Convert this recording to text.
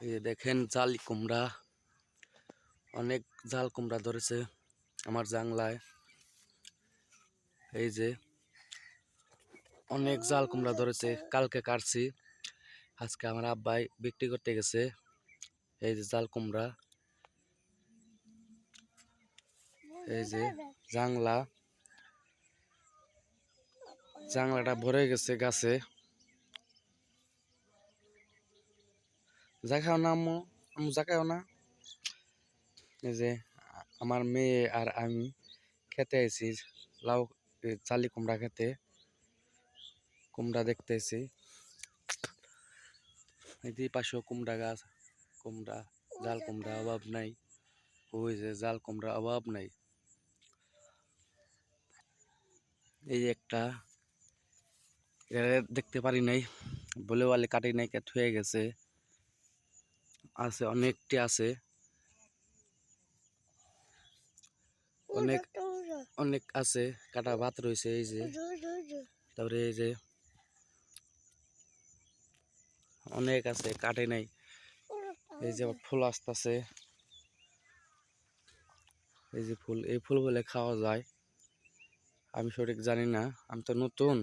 এই দেখেন জাল কুমড়া। অনেক জাল কুমড়া ধরেছে আমার জাংলায়। এই যে অনেক জাল কুমড়া ধরেছে, কালকে কাটছি, আজকে আমার আব্বাই বিক্রি করতে গেছে এই যে জাল কুমড়া। এই যে জাংলা। জাংলাটা ভরে গেছে গাছে। জাগাও না আম্মু আম্মু জাগাও না। যে, আমার মেয়ে আর আমি খেতে আইছি, লাউ চালি কুমড়া খেতে। কুমড়া দেখতে আইছি। এই পাশেও কুমড়া গাছ, কুমড়া, জাল কুমড়া অভাব নাই। ওই যে, জাল কুমড়া অভাব নাই। এই একটা দেখতে পারি নাই। বলে বলে কাটি নাই কে থুয়ে গেছে। আছে, অনেকটি আছে। অনেক অনেক আছে, কাটা ভাত রয়েছে, এই যে। তারপরে এই যে, অনেক আছে, কাটে নাই। এই যে ফুল আসতেছে। এই যে ফুল, এই ফুল বলে খাওয়া যায়। আমি সঠিক জানি না, আমি তো নতুন।